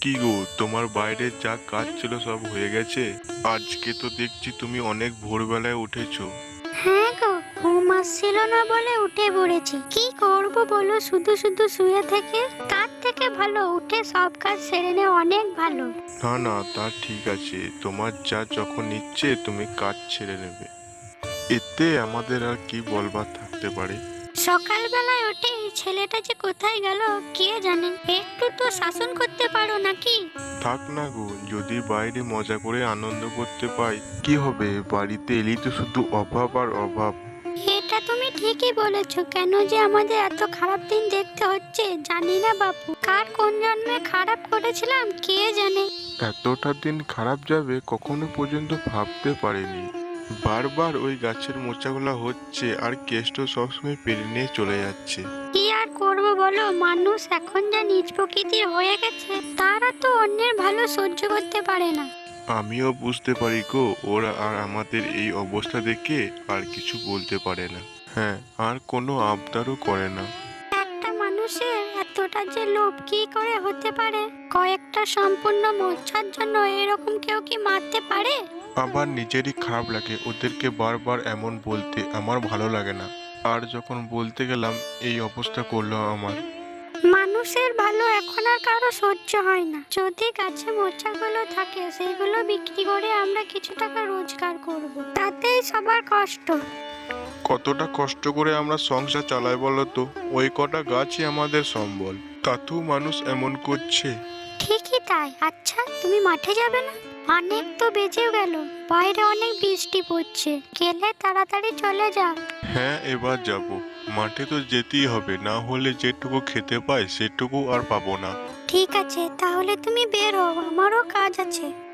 কি গো তোমার বাইরে যা কাজ ছিল সব হয়ে গেছে? আজকে তো দেখছি তুমি অনেক ভোরবেলায় উঠেছো। হ্যাঁ গো ঘুম আসছিল না বলে উঠে পড়েছি। কি করব বলো শুধু শুধু শুয়ে থেকে তার থেকে ভালো উঠে সব কাজ সেরে নে অনেক ভালো। না না তা ঠিক আছে। তোমার যা যখন ইচ্ছে তুমি কাজ ছেড়ে নেবে। এতে আমাদের আর কি বলবার থাকতে পারে? সকালবেলায় উঠে এই ছেলেটা যে কোথায় গেল কে জানে? একটু তো শাসন করতে পারো নাকি? থাক না গো যদি বাইরে মজা করে আনন্দ করতে পাই কি হবে? বাড়িতে এলেই তো শুধু অভাব আর অভাব। এটা তুমি ঠিকই বলেছ কেন যে আমাদের এত খারাপ দিন দেখতে হচ্ছে জানি না বাপু। কার কোন জন্মে খারাপ করেছিলাম কে জানে? এতটা দিন খারাপ যাবে কখনো পর্যন্ত ভাবতে পারিনি। বারবার ওই গাছের মোচাগুলো হচ্ছে আর কেষ্ট সবসময় পেরে নিয়ে চলে যাচ্ছে। কি আর করব বলো? মানুষ এখন যা নিজ প্রকৃতির হয়ে গেছে তারা তো অন্যের ভালো সহ্য করতে পারে না। আমিও বুঝতে পারি গো ওরা আর আমাদের এই অবস্থা দেখে আর কিছু বলতে পারে না। হ্যাঁ আর কোনো আবদারও করে না। একটা মানুষের এতটা যে লোভ কি করে হতে পারে? কয়েকটা সম্পূর্ণ মোচ্ছার জন্য এরকম কেউ কি মারতে পারে? আবার নিজেরই খারাপ লাগে ওদেরকে বারবার এমন বলতে আমার ভালো লাগে না। আর যখন বলতে গেলাম এই অবস্থা করল আমার। মানুষের ভালো এখন আর কারও সহ্য হয় না। যদি গাছে মোচাগুলো থাকে সেগুলো বিক্রি করে আমরা কিছু টাকা রোজগার করব। তাতেই সবার কষ্ট। কতটা কষ্ট করে আমরা সংসার চালাই বলো তো? ওই কটা গাছই আমাদের সম্বল। তাতেও মানুষ এমন করছে। ঠিকই তাই। আচ্ছা তুমি মাঠে যাবে না? অনেক তো বেজে গেল। বাইরে অনেক বৃষ্টি পড়ছে। গেলে তাড়াতাড়ি চলে যাও। হ্যাঁ এবার যাব। মাঠে তো যেতেই হবে না হলে যেটুকু খেতে পাই সেটুকু আর পাবো না। ঠিক আছে তাহলে তুমি বের হও আমারও কাজ আছে।